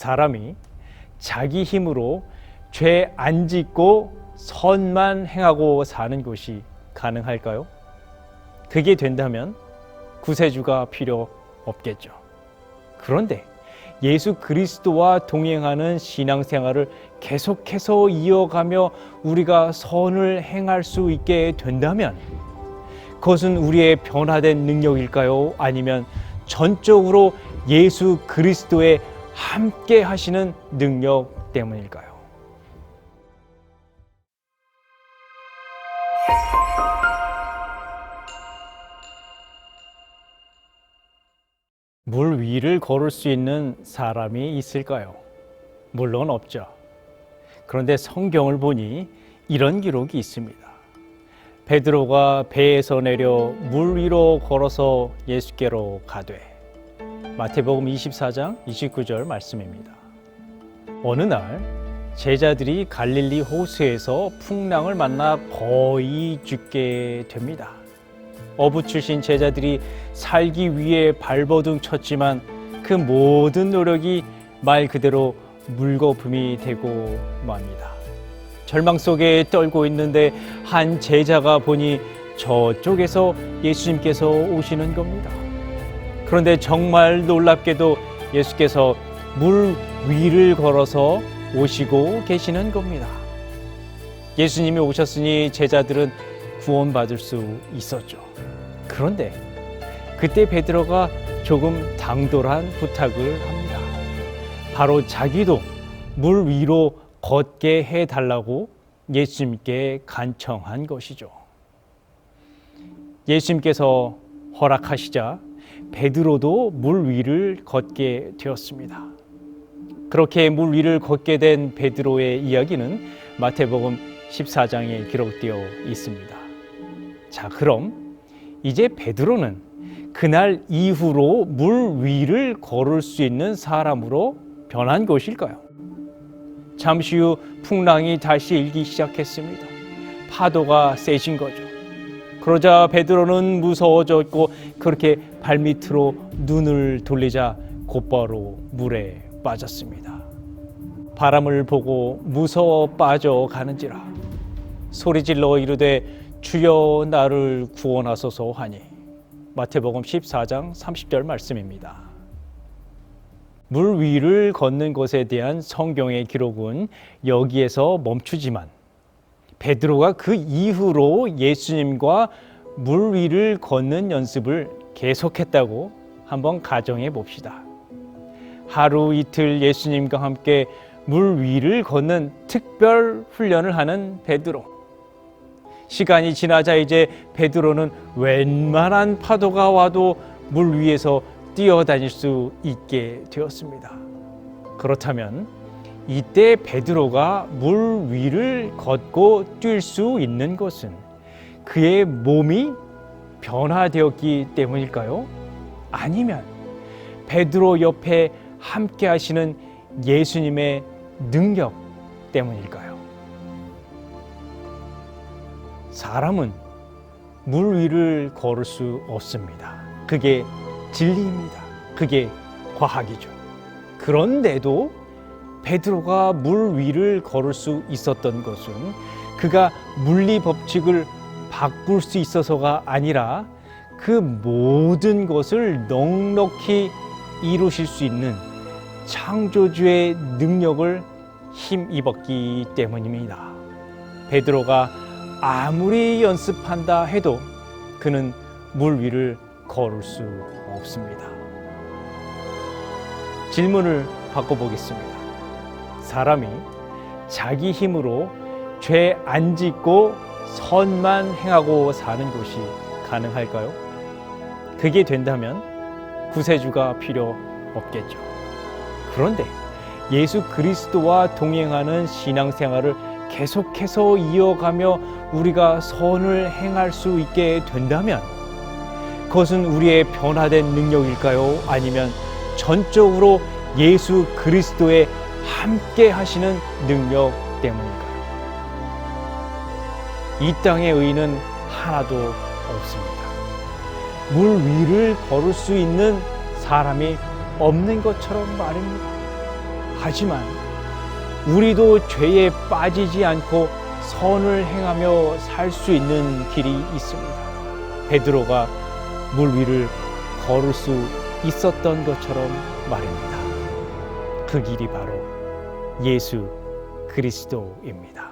사람이 자기 힘으로 죄 안 짓고 선만 행하고 사는 것이 가능할까요? 그게 된다면 구세주가 필요 없겠죠. 그런데 예수 그리스도와 동행하는 신앙생활을 계속해서 이어가며 우리가 선을 행할 수 있게 된다면 그것은 우리의 변화된 능력일까요? 아니면 전적으로 예수 그리스도의 함께 하시는 능력 때문일까요? 물 위를 걸을 수 있는 사람이 있을까요? 물론 없죠. 그런데 성경을 보니 이런 기록이 있습니다. 베드로가 배에서 내려 물 위로 걸어서 예수께로 가되 마태복음 24장 29절 말씀입니다. 어느 날 제자들이 갈릴리 호수에서 풍랑을 만나 거의 죽게 됩니다. 어부 출신 제자들이 살기 위해 발버둥 쳤지만 그 모든 노력이 말 그대로 물거품이 되고 맙니다. 절망 속에 떨고 있는데 한 제자가 보니 저쪽에서 예수님께서 오시는 겁니다. 그런데 정말 놀랍게도 예수께서 물 위를 걸어서 오시고 계시는 겁니다. 예수님이 오셨으니 제자들은 구원받을 수 있었죠. 그런데 그때 베드로가 조금 당돌한 부탁을 합니다. 바로 자기도 물 위로 걷게 해 달라고 예수님께 간청한 것이죠. 예수님께서 허락하시자 베드로도 물 위를 걷게 되었습니다. 그렇게 물 위를 걷게 된 베드로의 이야기는 마태복음 14장에 기록되어 있습니다. 자, 그럼 이제 베드로는 그날 이후로 물 위를 걸을 수 있는 사람으로 변한 것일까요? 잠시 후 풍랑이 다시 일기 시작했습니다. 파도가 세진 거죠. 그러자 베드로는 무서워졌고 그렇게 발밑으로 눈을 돌리자 곧바로 물에 빠졌습니다. 바람을 보고 무서워 빠져 가는지라 소리질러 이르되 주여 나를 구원하소서 하니 마태복음 14장 30절 말씀입니다. 물 위를 걷는 것에 대한 성경의 기록은 여기에서 멈추지만 베드로가 그 이후로 예수님과 물 위를 걷는 연습을 계속했다고 한번 가정해 봅시다. 하루 이틀 예수님과 함께 물 위를 걷는 특별 훈련을 하는 베드로. 시간이 지나자 이제 베드로는 웬만한 파도가 와도 물 위에서 뛰어다닐 수 있게 되었습니다. 그렇다면 이때 베드로가 물 위를 걷고 뛸 수 있는 것은 그의 몸이 변화되었기 때문일까요? 아니면 베드로 옆에 함께 하시는 예수님의 능력 때문일까요? 사람은 물 위를 걸을 수 없습니다. 그게 진리입니다. 그게 과학이죠. 그런데도 베드로가 물 위를 걸을 수 있었던 것은 그가 물리 법칙을 바꿀 수 있어서가 아니라 그 모든 것을 넉넉히 이루실 수 있는 창조주의 능력을 힘입었기 때문입니다. 베드로가 아무리 연습한다 해도 그는 물 위를 걸을 수 없습니다. 질문을 바꿔보겠습니다. 사람이 자기 힘으로 죄 안 짓고 선만 행하고 사는 것이 가능할까요? 그게 된다면 구세주가 필요 없겠죠. 그런데 예수 그리스도와 동행하는 신앙생활을 계속해서 이어가며 우리가 선을 행할 수 있게 된다면 그것은 우리의 변화된 능력일까요? 아니면 전적으로 예수 그리스도의 함께 하시는 능력 때문일까요? 이 땅의 의는 하나도 없습니다. 물 위를 걸을 수 있는 사람이 없는 것처럼 말입니다. 하지만 우리도 죄에 빠지지 않고 선을 행하며 살 수 있는 길이 있습니다. 베드로가 물 위를 걸을 수 있었던 것처럼 말입니다. 그 길이 바로 예수 그리스도입니다.